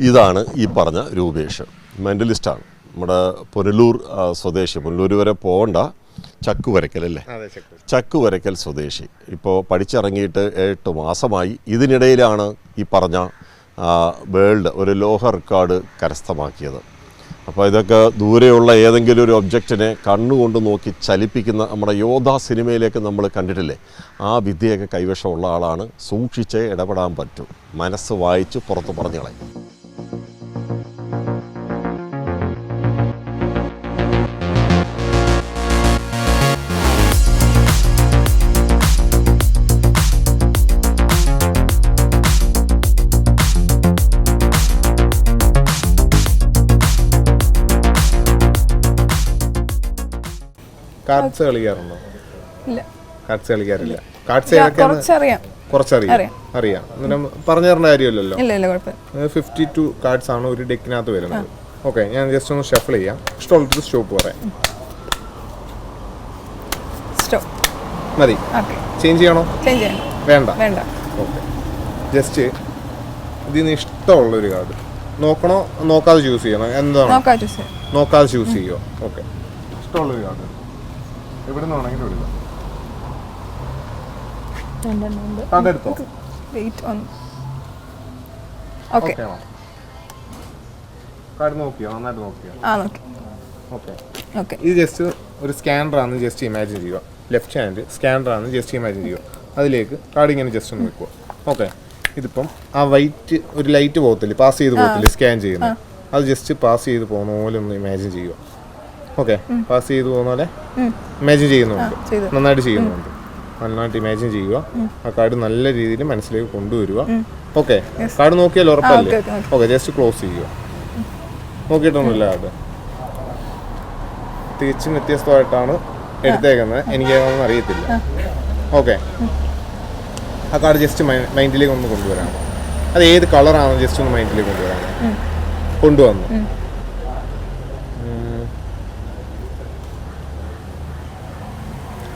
ഇതാണ് ഈ പറഞ്ഞ രൂപേഷ്. മെന്റലിസ്റ്റാണ് നമ്മുടെ പുനലൂർ സ്വദേശി. പുനലൂർ വരെ പോകണ്ട ചക്കു വരയ്ക്കൽ അല്ലേ? ചക്കു. വരയ്ക്കൽ സ്വദേശി. ഇപ്പോൾ പഠിച്ചിറങ്ങിയിട്ട് എട്ട് മാസമായി. ഇതിനിടയിലാണ് ഈ പറഞ്ഞ വേൾഡ് ഒരു ലോഹ റെക്കോർഡ് കരസ്ഥമാക്കിയത്. അപ്പോൾ ഇതൊക്കെ ദൂരെയുള്ള ഏതെങ്കിലും ഒരു ഒബ്ജക്റ്റിനെ കണ്ണുകൊണ്ട് നോക്കി ചലിപ്പിക്കുന്ന നമ്മുടെ യോധ സിനിമയിലേക്ക് നമ്മൾ കണ്ടിട്ടില്ലേ? ആ വിദ്യയൊക്കെ കൈവശമുള്ള ആളാണ്. സൂക്ഷിച്ചേ ഇടപെടാൻ പറ്റും. മനസ്സ് വായിച്ച് പുറത്ത് പറഞ്ഞു കളയും കാർഡ്സ് കളിക്കാറുണ്ടോ? ഇല്ല. കാർഡ്സ് കളിക്കാറില്ല. കാർഡ്സ് കുറച്ചറിയാം. കുറച്ചറിയാം. അറിയാം. അന്നേരം പറഞ്ഞു തരേണ്ട കാര്യമില്ലല്ലോ. ഫിഫ്റ്റി ടു കാർഡ്സ് ആണ് ഒരു ഡെക്കിനകത്ത് വരുന്നത്. ഓക്കെ ഞാൻ ജസ്റ്റ് ഒന്ന് ഷഫിൾ ചെയ്യാം. ഇഷ്ടമുള്ളത് സ്റ്റോപ്പ് പറയാം. മതി. ചേഞ്ച് ചെയ്യണോ? വേണ്ട. വേണ്ട. ഓക്കെ ജസ്റ്റ് ഇതിന് ഇഷ്ടമുള്ള ഒരു കാർഡ് നോക്കണോ? നോക്കാതെ ചൂസ് ചെയ്യണോ? എന്താണ്? നോക്കാതെ ചൂസ് ചെയ്യുമോ ഓക്കെ ഇഷ്ടമുള്ള ഒരു കാർഡ് എവിടെ നിന്ന് വേണമെങ്കിലും എടുക്കാം. വെയിറ്റ് ഓക്കെ കാർഡ് നോക്കിയോ? നന്നായിട്ട് നോക്കിയോ? ആ നോക്കി. ഓക്കെ ഓക്കെ ഇത് ജസ്റ്റ് ഒരു സ്കാനർ ആണെന്ന് ജസ്റ്റ് ഇമാജിൻ ചെയ്യുക. ലെഫ്റ്റ് ഹാൻഡ് സ്കാനർ ആണെന്ന് ജസ്റ്റ് ഇമാജിൻ ചെയ്യുക. അതിലേക്ക് കാർഡ് ഇങ്ങനെ ജസ്റ്റ് ഒന്ന് വെക്കുക. ഓക്കെ ഇതിപ്പം ആ വൈറ്റ് ഒരു ലൈറ്റ് പോകത്തില്ലേ? പാസ് ചെയ്ത് പോകത്തില്ലേ? സ്കാൻ ചെയ്യുന്നത്. അത് ജസ്റ്റ് പാസ് ചെയ്ത് പോകുന്ന പോലെ ഒന്ന് ഇമാജിൻ ചെയ്യുക. ഓക്കെ. പാസ് ചെയ്തു പോകുന്ന പോലെ ഇമാജിൻ ചെയ്യുന്നുണ്ട് നന്നായിട്ട് ചെയ്യുന്നുണ്ട് നന്നായിട്ട് ഇമാജിൻ ചെയ്യുക. ആ കാർഡ് നല്ല രീതിയിൽ മനസ്സിലേക്ക് കൊണ്ടുവരിക. ഓക്കെ. കാർഡ് നോക്കിയാൽ ഉറപ്പല്ലേ? ഓക്കെ, ജസ്റ്റ് ക്ലോസ് ചെയ്യുക. നോക്കിയിട്ടൊന്നുമില്ല കാർഡ്. തികച്ചും വ്യത്യസ്തമായിട്ടാണ് എടുത്തേക്കുന്നത്. എനിക്ക് അതൊന്നും അറിയത്തില്ല. ഓക്കെ. ആ കാർഡ് ജസ്റ്റ് മൈൻഡിലേക്ക് ഒന്ന് കൊണ്ടുവരാം അത് ഏത് കളറാണ് ജസ്റ്റ് ഒന്ന് മൈൻഡിലേക്ക് കൊണ്ടുവരാം കൊണ്ടുവന്നു ഉം.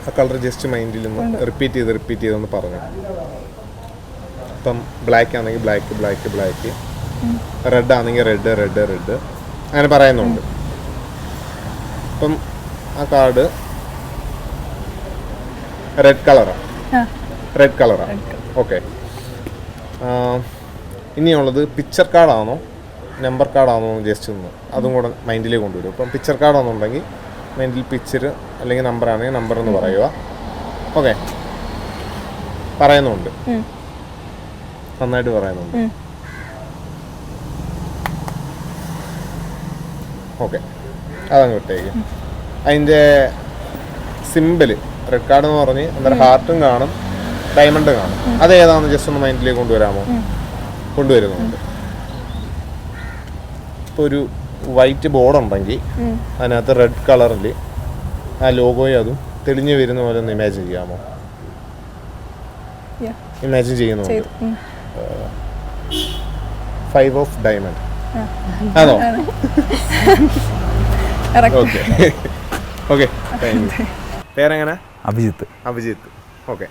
ആ കളർ ജസ്റ്റ് മൈൻഡിൽ നിന്ന് റിപ്പീറ്റ് ചെയ്ത് റിപ്പീറ്റ് ചെയ്തൊന്ന് പറഞ്ഞു. ഇപ്പം ബ്ലാക്ക് ആണെങ്കിൽ ബ്ലാക്ക് ബ്ലാക്ക് ബ്ലാക്ക് റെഡ് ആണെങ്കിൽ റെഡ് റെഡ് റെഡ് അങ്ങനെ പറയുന്നുണ്ട്. അപ്പം ആ കാർഡ് റെഡ് കളറാണ് റെഡ് കളറാണ് ഓക്കെ ഇനിയുള്ളത് പിക്ചർ കാർഡാണോ നമ്പർ കാർഡാണോ ജസ്റ്റ് ഒന്ന് അതും കൂടെ മൈൻഡിലേക്ക് കൊണ്ടുവരും. അപ്പം പിക്ചർ കാർഡാണെന്നുണ്ടെങ്കിൽ മൈൻഡിൽ പിക്ചർ അല്ലെങ്കിൽ നമ്പർ ആണെങ്കിൽ നമ്പർ എന്ന് പറയുക. ഓക്കെ. പറയുന്നുണ്ട്. നന്നായിട്ട് പറയുന്നുണ്ട്. ഓക്കെ. അതങ്ങ് വിട്ടേക്ക്. അതിന്റെ സിമ്പിൾ റെഡ് കാർഡ് എന്ന് പറഞ്ഞ് അന്നേരം ഹാർട്ടും കാണും ഡയമണ്ടും കാണും. അത് ഏതാണെന്ന് ജസ്റ്റ് ഒന്ന് മൈൻഡിലേക്ക് കൊണ്ടുവരാമോ? കൊണ്ടുവരുന്നുണ്ട്. ഇപ്പോൾ ഒരു വൈറ്റ് ബോർഡ് ഉണ്ടെങ്കിൽ. അതിനകത്ത് റെഡ് കളറിൽ ആ ലോഗോയും അതും തെളിഞ്ഞു വരുന്ന പോലെ ഒന്ന് ഇമാജിൻ ചെയ്യാമോ. ഇമാജിൻ ചെയ്യുന്നുണ്ട് ചെയ്തു. Five of diamond. ആണോ. ഓക്കെ ഓക്കെ താങ്ക് യു പേരെങ്ങനെ? അഭിജിത്ത്. അഭിജിത്ത്. ഓക്കെ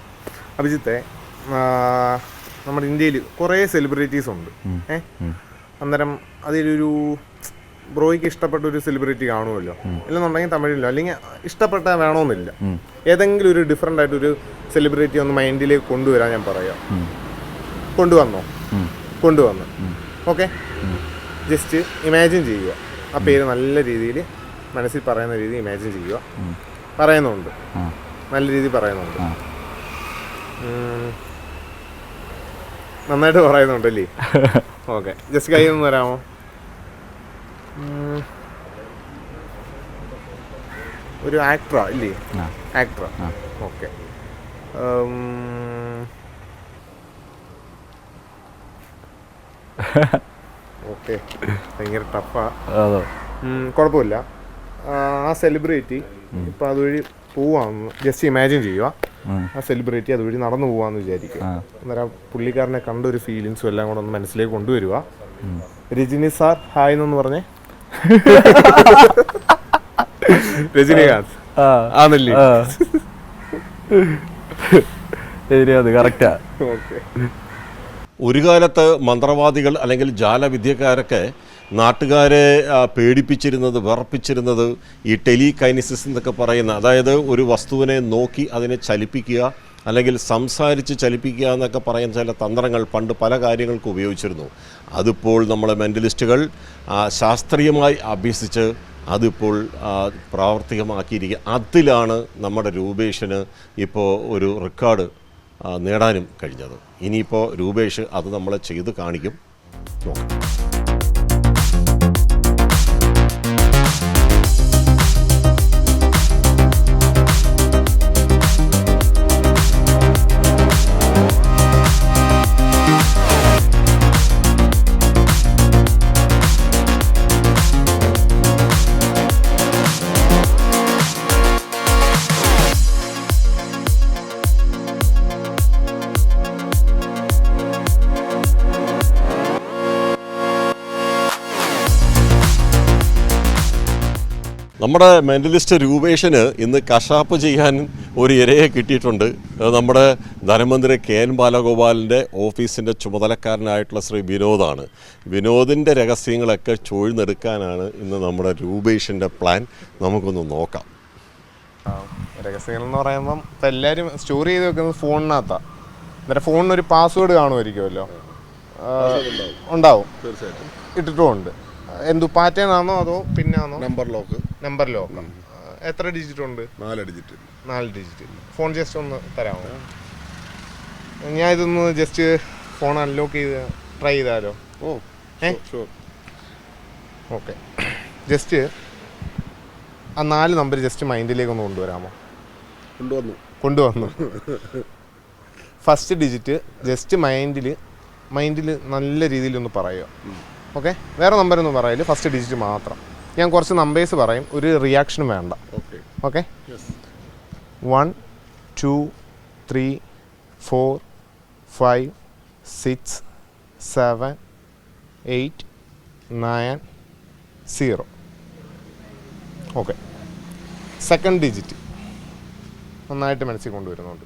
അഭിജിത്തെ നമ്മുടെ ഇന്ത്യയിൽ കുറേ സെലിബ്രിറ്റീസ് ഉണ്ട്. ഏ? അന്നേരം അതിലൊരു ബ്രോയ്ക്ക് ഇഷ്ടപ്പെട്ട ഒരു സെലിബ്രിറ്റി കാണുമല്ലോ. ഇല്ലെന്നുണ്ടെങ്കിൽ തമിഴിലോ. അല്ലെങ്കിൽ ഇഷ്ടപ്പെട്ട വേണമെന്നില്ല ഏതെങ്കിലും ഒരു ഡിഫറെന്റ് ആയിട്ടൊരു സെലിബ്രിറ്റി ഒന്ന് മൈൻഡിലേക്ക് കൊണ്ടുവരാൻ ഞാൻ പറയാം. കൊണ്ടുവന്നോ? കൊണ്ടുവന്നു. ഓക്കെ ജസ്റ്റ് ഇമാജിൻ ചെയ്യുക. ആ പേര് നല്ല രീതിയിൽ മനസ്സിൽ പറയുന്ന രീതി ഇമാജിൻ ചെയ്യുക. പറയുന്നുണ്ട്. നല്ല രീതിയിൽ പറയുന്നുണ്ട്. നന്നായിട്ട് പറയുന്നുണ്ടല്ലേ? ഓക്കെ ജസ്റ്റ് കൈ ഒന്ന് തരാമോ ഉം. ഒരു ആക്ടറാ ഇല്ലേ. ആക്ടറാ. ഓക്കെ. ഓക്കെ. ഭയങ്കര ടഫാ. കുഴപ്പമില്ല. ആ, സെലിബ്രിറ്റി ഇപ്പം അതുവഴി പോവാന്ന് ജസ്റ്റ് ഇമാജിൻ ചെയ്യുക ആ സെലിബ്രിറ്റി അതുവഴി നടന്നു പോവാന്ന് വിചാരിക്കുക. അന്നേരം പുള്ളിക്കാരനെ കണ്ട ഒരു ഫീലിങ്സും എല്ലാം കൂടെ ഒന്ന് മനസ്സിലേക്ക് കൊണ്ടുവരിക രജനി സാർ ഹായ് എന്നൊന്ന് പറഞ്ഞേ. രജനികാന്ത്. ആ. ആണല്ലേ? ശരി കറക്റ്റാ ഒരു കാലത്ത് മന്ത്രവാദികൾ അല്ലെങ്കിൽ ജാലവിദ്യക്കാരൊക്കെ നാട്ടുകാരെ പേടിപ്പിച്ചിരുന്നത് വിറപ്പിച്ചിരുന്നത് ഈ ടെലികൈനിസിസ് എന്നൊക്കെ പറയുന്ന അതായത് ഒരു വസ്തുവിനെ നോക്കി അതിനെ ചലിപ്പിക്കുക അല്ലെങ്കിൽ സംസാരിച്ച് ചലിപ്പിക്കുക എന്നൊക്കെ പറയുന്ന ചില തന്ത്രങ്ങൾ പണ്ട് പല കാര്യങ്ങൾക്കും ഉപയോഗിച്ചിരുന്നു. അതിപ്പോൾ നമ്മളെ മെന്റലിസ്റ്റുകൾ ശാസ്ത്രീയമായി അഭ്യസിച്ച് അതിപ്പോൾ പ്രാവർത്തികമാക്കിയിരിക്കുക അതിലാണ് നമ്മുടെ രൂപേഷിന് ഇപ്പോൾ ഒരു റെക്കോർഡ് നേടാനും കഴിഞ്ഞത്. ഇനിയിപ്പോൾ രൂപേഷ് അത് നമ്മളെ ചെയ്ത് കാണിക്കും. നോക്കാം. നമ്മുടെ മെന്റലിസ്റ്റ് രൂപേഷന് ഇന്ന് കഷാപ്പ് ചെയ്യാൻ ഒരു ഇരയെ കിട്ടിയിട്ടുണ്ട്. നമ്മുടെ ധനമന്ത്രി കെ എൻ ബാലഗോപാലിന്റെ ഓഫീസിന്റെ ചുമതലക്കാരനായിട്ടുള്ള ശ്രീ വിനോദാണ്. വിനോദിന്റെ രഹസ്യങ്ങളൊക്കെ ചൂഴ്ന്നെടുക്കാനാണ് ഇന്ന് നമ്മുടെ രൂപേഷിന്റെ പ്ലാൻ. നമുക്കൊന്ന് നോക്കാം. രഹസ്യങ്ങൾ എന്ന് പറയുമ്പം ഇപ്പം എല്ലാവരും സ്റ്റോർ ചെയ്ത് വെക്കുന്നത് ഫോണിനകത്താണ് എന്നിട്ട് ഫോണിന് ഒരു പാസ്വേഡ് കാണുമായിരിക്കുമല്ലോ ഉണ്ടാവും. തീർച്ചയായിട്ടും. ഇട്ടിട്ടുമുണ്ട്. എന്തു പാറ്റേൺ ആണോ അതോ പിന്നാണോ? നമ്പർ ലോക്ക് നമ്പർ ലോക്ക് എത്ര ഡിജിറ്റ് ഉണ്ട്? നാല് ഡിജിറ്റ് നാല് ഡിജിറ്റ് ഫോൺ ജസ്റ്റ് ഒന്ന് തരാമോ? ഞാൻ ഇതൊന്ന് ജസ്റ്റ് ഫോൺ അൺലോക്ക് ചെയ്ത് ട്രൈ ചെയ്താലോ? ഓ ഏ? ഓക്കെ ജസ്റ്റ് ആ നാല് നമ്പർ ജസ്റ്റ് മൈൻഡിലേക്ക് ഒന്ന് കൊണ്ടുവരാമോ? കൊണ്ടുവന്നു. കൊണ്ടുവന്നു. ഫസ്റ്റ് ഡിജിറ്റ് ജസ്റ്റ് മൈൻഡിൽ മൈൻഡിൽ നല്ല രീതിയിൽ ഒന്ന് പറയുക. ഓക്കെ? വേറെ നമ്പർ ഒന്നും പറയില്ല. ഫസ്റ്റ് ഡിജിറ്റ് മാത്രം. ഞാൻ കുറച്ച് നമ്പേഴ്സ് പറയും. ഒരു റിയാക്ഷനും വേണ്ട. Okay. One two three four five six seven eight nine zero okay. Second digit നന്നായിട്ട് മനസ്സിൽ കൊണ്ടുവരുന്നുണ്ട്.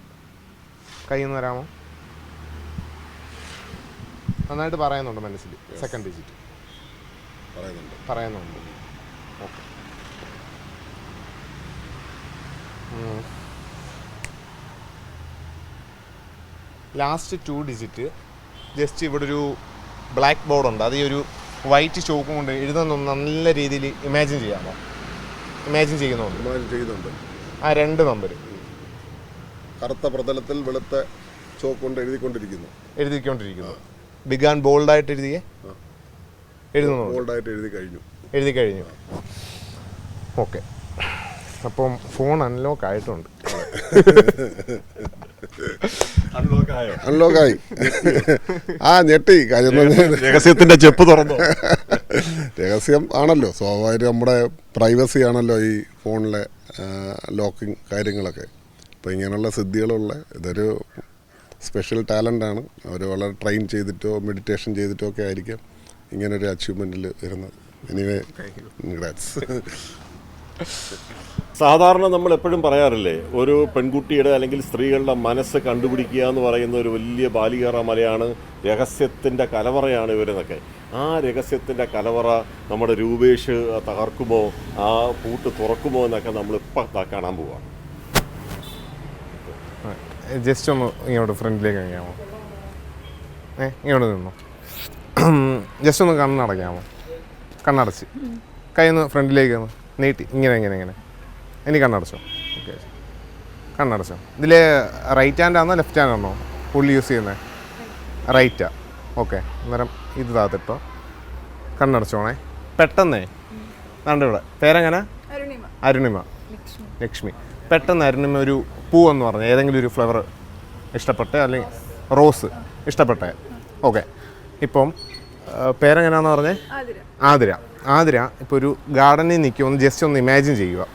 കയ്യിൽ നിന്ന് തരാമോ നന്നായിട്ട് പറയുന്നുണ്ട് മനസ്സിൽ. സെക്കൻഡ് ഡിജിറ്റ് പറയുന്നുണ്ട്. പറയുന്നുണ്ട്. Okay last two digit just ഇവിടെ ഒരു ബ്ലാക്ക് ബോർഡ് ഉണ്ട്. അത് ഈ ഒരു വൈറ്റ് ചോക്കും കൊണ്ട് എഴുതുന്ന നല്ല രീതിയിൽ ഇമാജിൻ ചെയ്യാമോ? ഇമാജിൻ ചെയ്യുന്നുണ്ട്. ഇമാജിൻ ചെയ്യുന്നുണ്ട്. ആ രണ്ട് നമ്പർ കറുത്ത പ്രതലത്തിൽ വെളുത്ത ചോക്ക് കൊണ്ട് എഴുതിക്കൊണ്ടിരിക്കുന്നു. എഴുതിക്കൊണ്ടിരിക്കുന്നു. Big and ബോൾഡായിട്ട് എഴുതിയേ? എഴുതുന്നു. ബോൾഡായിട്ട് എഴുതി കഴിഞ്ഞു. എഴുതി കഴിഞ്ഞു. ഓക്കെ. അപ്പം ഫോൺ അൺലോക്ക് ആയിട്ടുണ്ട് അൺലോക്ക് ആയി ആ ഞെട്ടി. രഹസ്യത്തിന്റെ ചെപ്പ് തുറന്നു. രഹസ്യം ആണല്ലോ. സ്വാഭാവികം നമ്മുടെ പ്രൈവസി ആണല്ലോ ഈ ഫോണിലെ ലോക്കിംഗ് കാര്യങ്ങളൊക്കെ. അപ്പോൾ ഇങ്ങനെയുള്ള സിദ്ധികളുള്ള ഇതൊരു സ്പെഷ്യൽ ടാലന്റ് ആണ്. അവർ വളരെ ട്രെയിൻ ചെയ്തിട്ടോ മെഡിറ്റേഷൻ ചെയ്തിട്ടോ ഒക്കെ ആയിരിക്കാം ഇങ്ങനൊരു അച്ചീവ്മെന്റിൽ വരുന്നത്. എനിവേ ഗ്രാറ്റ്സ് സാധാരണ നമ്മൾ എപ്പോഴും പറയാറില്ലേ ഒരു പെൺകുട്ടിയുടെ അല്ലെങ്കിൽ സ്ത്രീകളുടെ മനസ്സ് കണ്ടുപിടിക്കുക എന്ന് പറയുന്ന ഒരു വലിയ ബാലികേറ മലയാണ് രഹസ്യത്തിന്റെ കലവറയാണ് ഇവരെന്നൊക്കെ. ആ രഹസ്യത്തിന്റെ കലവറ നമ്മുടെ രൂപേഷ് തകർക്കുമോ ആ പൂട്ട് തുറക്കുമോ എന്നൊക്കെ നമ്മൾ ഇപ്പം കാണാൻ പോവാണ്. ജസ്റ്റ് ഒന്ന് ഇങ്ങോട്ട് ഫ്രണ്ടിലേക്ക് ഇറങ്ങിയാമോ ഏ ഇങ്ങോട്ട് നിന്നു. ജസ്റ്റ് ഒന്ന് കണ്ണടയ്ക്കാമോ കണ്ണടച്ച്. കൈ ഒന്ന് ഫ്രണ്ടിലേക്ക് ഒന്ന് നീട്ടി. ഇങ്ങനെ ഇങ്ങനെ ഇങ്ങനെ. ഇനി കണ്ണടച്ചോ. ഓക്കെ കണ്ണടച്ചോ. ഇതിൽ റൈറ്റ് ഹാൻഡ് ആണോ ലെഫ്റ്റ് ഹാൻഡ് ആണോ പുള്ളി യൂസ് ചെയ്യുന്നത് റൈറ്റാ ഓക്കെ അന്നേരം ഇത് താത്തിട്ടോ കണ്ണടച്ചോണേ. പെട്ടെന്നേ. ഇവിടെ. പേരെങ്ങനെ? അരുണിമ. ലക്ഷ്മി. ലക്ഷ്മി പെട്ടെന്ന് അരുണിമ ഒരു പൂവെന്ന് പറഞ്ഞാൽ പറഞ്ഞ ഏതെങ്കിലും ഒരു ഫ്ലവർ ഇഷ്ടപ്പെട്ട അല്ലെങ്കിൽ റോസ് ഇഷ്ടപ്പെട്ട. ഓക്കെ. ഇപ്പം പേരെങ്ങനെയാന്ന് പറഞ്ഞേ? ആതിര. ആതിര. ഇപ്പോൾ ഒരു ഗാർഡനിൽ നിൽക്കുക ഒന്ന് ജസ്റ്റ് ഒന്ന് ഇമാജിൻ ചെയ്യുക.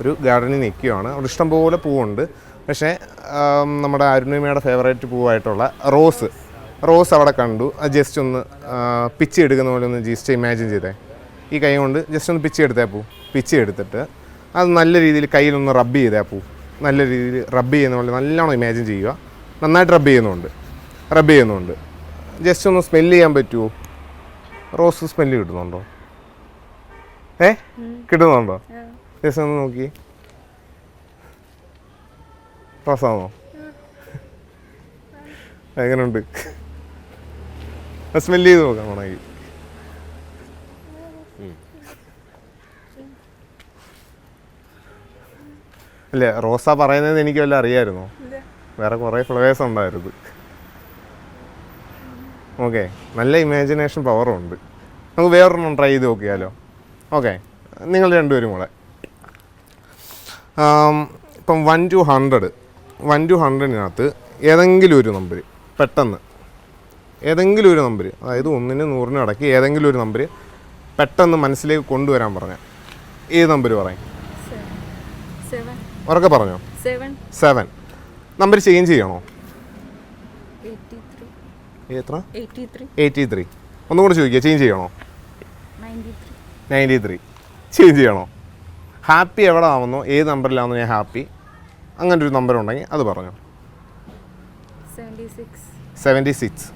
ഒരു ഗാർഡനിൽ നിൽക്കുകയാണ് അവിടെ ഇഷ്ടംപോലെ പൂവുണ്ട്. പക്ഷേ നമ്മുടെ അരുണിമയുടെ ഫേവറേറ്റ് പൂവായിട്ടുള്ള റോസ്. റോസ് അവിടെ കണ്ടു. അത് ജസ്റ്റ് ഒന്ന് പിച്ചി എടുക്കുന്ന പോലെ ഒന്ന് ജസ്റ്റ് ഇമാജിൻ ചെയ്തേ. ഈ കൈ കൊണ്ട് ജസ്റ്റ് ഒന്ന് പിച്ചി എടുത്തേ പൂ. പിച്ചി എടുത്തിട്ട് അത് നല്ല രീതിയിൽ കയ്യിലൊന്ന് റബ്ബ് ചെയ്തേ പൂ. നല്ല രീതിയിൽ റബ്ബ് ചെയ്യുന്ന പോലെ നല്ലോണം ഇമാജിൻ ചെയ്യുക. നന്നായിട്ട് റബ്ബ് ചെയ്യുന്നുണ്ട്. റബ്ബ് ചെയ്യുന്നുണ്ട്. ജസ്റ്റ് ഒന്ന് സ്മെല്ല് ചെയ്യാൻ പറ്റുമോ റോസ് സ്മെല്ല് കിട്ടുന്നുണ്ടോ? ഏ? കിട്ടുന്നുണ്ടോ? ജസ്റ്റ് ഒന്ന് നോക്കി. റോസാണോ? എങ്ങനെയുണ്ട് സ്മെല്ല് ചെയ്ത് നോക്കാം വേണമെങ്കിൽ അല്ല റോസ പറയുന്നത് എനിക്ക് വല്ല അറിയായിരുന്നു? വേറെ കുറേ ഫ്ലവേഴ്സ് ഉണ്ടായിരുന്നു. ഓക്കെ നല്ല ഇമാജിനേഷൻ പവറും ഉണ്ട്. നമുക്ക് വേറൊരെണ്ണം ട്രൈ ചെയ്ത് നോക്കിയാലോ? ഓക്കെ നിങ്ങൾ രണ്ടുപേരും കൂടെ. ഇപ്പം one two hundred one two ഹൺഡ്രഡിനകത്ത് ഏതെങ്കിലും ഒരു നമ്പർ പെട്ടെന്ന് ഏതെങ്കിലും ഒരു നമ്പർ അതായത് ഒന്നിന് നൂറിനും ഇടയ്ക്ക് ഏതെങ്കിലും ഒരു നമ്പർ പെട്ടെന്ന് മനസ്സിലേക്ക് കൊണ്ടുവരാൻ പറഞ്ഞാൽ ഏത് നമ്പർ പറയും. ഉറക്കെ പറഞ്ഞോ. സെവൻ നമ്പർ ചേഞ്ച് ചെയ്യണോ. എത്ര. എയ്റ്റി ത്രീ ഒന്നും കൂടെ ചോദിക്കുക ചേഞ്ച് ചെയ്യണോ. നയന്റി ത്രീ ചേഞ്ച് ചെയ്യണോ? ഹാപ്പി എവിടെ ആവുന്നോ ഏത് നമ്പറിലാവുന്നോ ഞാൻ ഹാപ്പി അങ്ങനെ ഒരു നമ്പർ ഉണ്ടെങ്കിൽ അത് പറഞ്ഞു. സെവന്റി സിക്സ്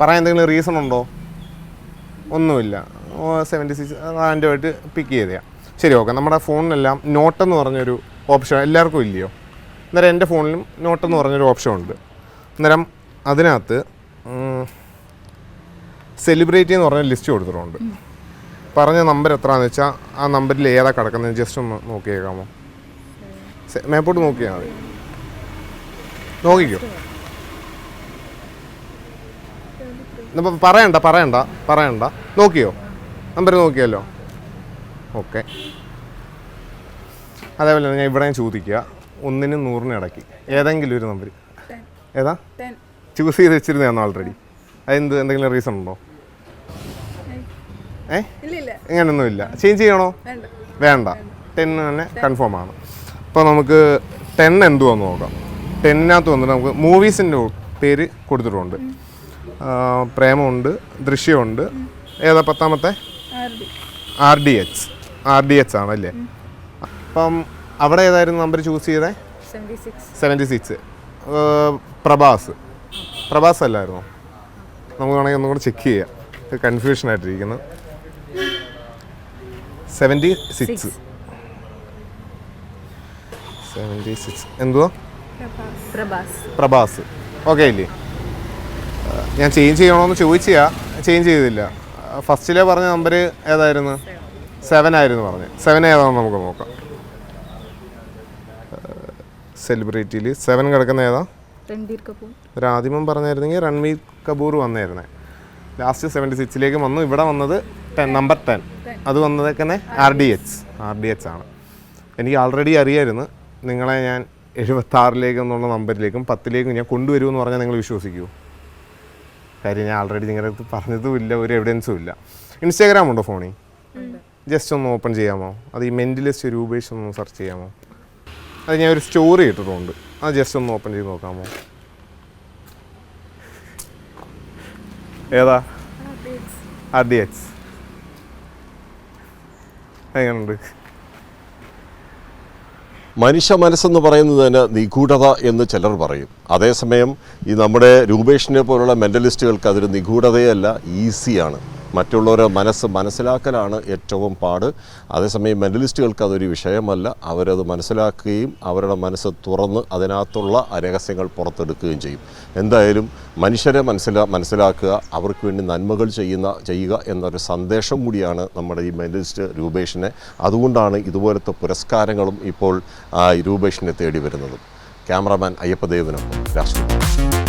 പറയാൻ എന്തെങ്കിലും റീസൺ ഉണ്ടോ? ഒന്നുമില്ല. സെവന്റി സിക്സ് റാൻഡമായിട്ട് പിക്ക് ചെയ്തതാണ് ശരി ഓക്കെ നമ്മുടെ ഫോണിനെല്ലാം നോട്ടെന്ന് പറഞ്ഞൊരു ഓപ്ഷൻ എല്ലാവർക്കും ഇല്ലയോ? അന്നേരം എന്റെ ഫോണിലും നോട്ട് നോട്ടെന്ന് പറഞ്ഞൊരു ഓപ്ഷൻ ഉണ്ട്. അന്നേരം അതിനകത്ത് സെലിബ്രിറ്റി എന്ന് പറഞ്ഞ ലിസ്റ്റ് കൊടുത്തിട്ടുണ്ട്. പറഞ്ഞ നമ്പർ എത്രയാണെന്ന് വെച്ചാൽ ആ നമ്പറിൽ ഏതാ കിടക്കുന്നത് ജസ്റ്റ് ഒന്ന് നോക്കിയേക്കാമോ? മേപ്പോട്ട് നോക്കിയാൽ മതി. നോക്കിക്കോ. ഇന്നിപ്പം പറയണ്ട പറയണ്ട പറയണ്ട. നോക്കിയോ? നമ്പർ നോക്കിയല്ലോ. ഓക്കെ അതേപോലെ തന്നെ ഞാൻ ഇവിടെ ചോദിക്കുക. ഒന്നിനും നൂറിനും ഇടയ്ക്ക്. ഏതെങ്കിലും ഒരു നമ്പർ ഏതാ. ചൂസ് ചെയ്ത് വെച്ചിരുന്നതാണ് ഓൾറെഡി അതെന്ത്? എന്തെങ്കിലും റീസൺ ഉണ്ടോ? ഏ? ഇങ്ങനൊന്നും ഇല്ല ചേഞ്ച് ചെയ്യണോ? വേണ്ട. ടെൻ തന്നെ കൺഫേം ആണ്. അപ്പോൾ നമുക്ക് ടെൻ എന്തുവാന്ന് നോക്കാം. ടെന്നിനകത്ത് വന്നിട്ട് നമുക്ക് മൂവീസിന്റെ പേര് കൊടുത്തിട്ടുണ്ട്. പ്രേമമുണ്ട് ദൃശ്യമുണ്ട്. ഏതാ പത്താമത്തെ? R D. H. R D H ആണല്ലേ അപ്പം അവിടെ ഏതായിരുന്നു നമ്പർ ചൂസ് ചെയ്തേ? Seventy six Prabhas. പ്രഭാസ് അല്ലായിരുന്നു? നമുക്ക് വേണമെങ്കിൽ ഒന്നും കൂടെ ചെക്ക് ചെയ്യാം കൺഫ്യൂഷൻ ആയിട്ടിരിക്കുന്നു. സെവന്റി സിക്സ് സെവന്റി സിക്സ് എന്തുവാ? പ്രഭാസ്. പ്രഭാസ്. ഓക്കെ ഇല്ലേ? ഞാൻ ചേഞ്ച് ചെയ്യണമെന്ന് ചോദിച്ചാ ചേഞ്ച് ചെയ്തില്ല. ഫസ്റ്റിലെ പറഞ്ഞ നമ്പർ ഏതായിരുന്നു? സെവൻ ആയിരുന്നു പറഞ്ഞത്. സെവൻ ഏതാണെന്ന് നമുക്ക് നോക്കാം. സെലിബ്രിറ്റിയിൽ. സെവൻ കിടക്കുന്ന ഏതാ? രൺബീർ കപൂർ. ഒരു ആദ്യമം പറഞ്ഞായിരുന്നെങ്കിൽ രൺവീർ കപൂർ വന്നായിരുന്നേ ലാസ്റ്റ് സെവന്റി സിക്സിലേക്ക് വന്നു. ഇവിടെ വന്നത് ടെൻ നമ്പർ ടെൻ. അത് വന്നതൊക്കെ R D H. R D H ആണ്. എനിക്ക് ഓൾറെഡി അറിയായിരുന്നു. നിങ്ങളെ ഞാൻ എഴുപത്താറിലേക്കും എന്നുള്ള നമ്പറിലേക്കും പത്തിലേക്കും ഞാൻ കൊണ്ടുവരുമെന്ന് പറഞ്ഞാൽ നിങ്ങൾ വിശ്വസിക്കൂ. കാര്യം ഞാൻ ഓൾറെഡി നിങ്ങളുടെ അടുത്ത് പറഞ്ഞതുമില്ല. ഒരു എവിഡൻസും ഇല്ല. ഇൻസ്റ്റാഗ്രാം ഉണ്ടോ ഫോണിൽ? ജസ്റ്റ് ഒന്ന് ഓപ്പൺ ചെയ്യാമോ? അത് ഈ മെന്റലിസ്റ്റ് രൂപേഷ് ഒന്ന് സെർച്ച് ചെയ്യാമോ? അത് ഞാൻ ഒരു സ്റ്റോറി ഇട്ടിട്ടുണ്ട്. അത് ജസ്റ്റ് ഒന്ന് ഓപ്പൺ ചെയ്ത് നോക്കാമോ? ഏതാ? അതി എച്ച് എങ്ങനെയുണ്ട് മനുഷ്യ മനസ്സെന്ന് പറയുന്നത് തന്നെ നിഗൂഢത എന്ന് ചിലർ പറയും. അതേസമയം ഈ നമ്മുടെ രൂപേഷിനെ പോലുള്ള മെന്റലിസ്റ്റുകൾക്ക് അതൊരു നിഗൂഢതയല്ല ഈസിയാണ്. മറ്റുള്ളവരെ മനസ്സ് മനസ്സിലാക്കലാണ് ഏറ്റവും പാട്. അതേസമയം മെന്റലിസ്റ്റുകൾക്ക് അതൊരു വിഷയമല്ല. അവരത് മനസ്സിലാക്കുകയും അവരുടെ മനസ്സ് തുറന്ന് അതിനകത്തുള്ള രഹസ്യങ്ങൾ പുറത്തെടുക്കുകയും ചെയ്യും. എന്തായാലും മനുഷ്യരെ മനസ്സിലാ മനസ്സിലാക്കുക അവർക്ക് വേണ്ടി നന്മകൾ ചെയ്യുന്ന ചെയ്യുക എന്നൊരു സന്ദേശം കൂടിയാണ് നമ്മുടെ ഈ മെന്റലിസ്റ്റ് രൂപേഷിനെ. അതുകൊണ്ടാണ് ഇതുപോലത്തെ പുരസ്കാരങ്ങളും ഇപ്പോൾ രൂപേഷിനെ തേടി വരുന്നത്. ക്യാമറാമാൻ അയ്യപ്പദേവനും രാഷ്ട്രീയ.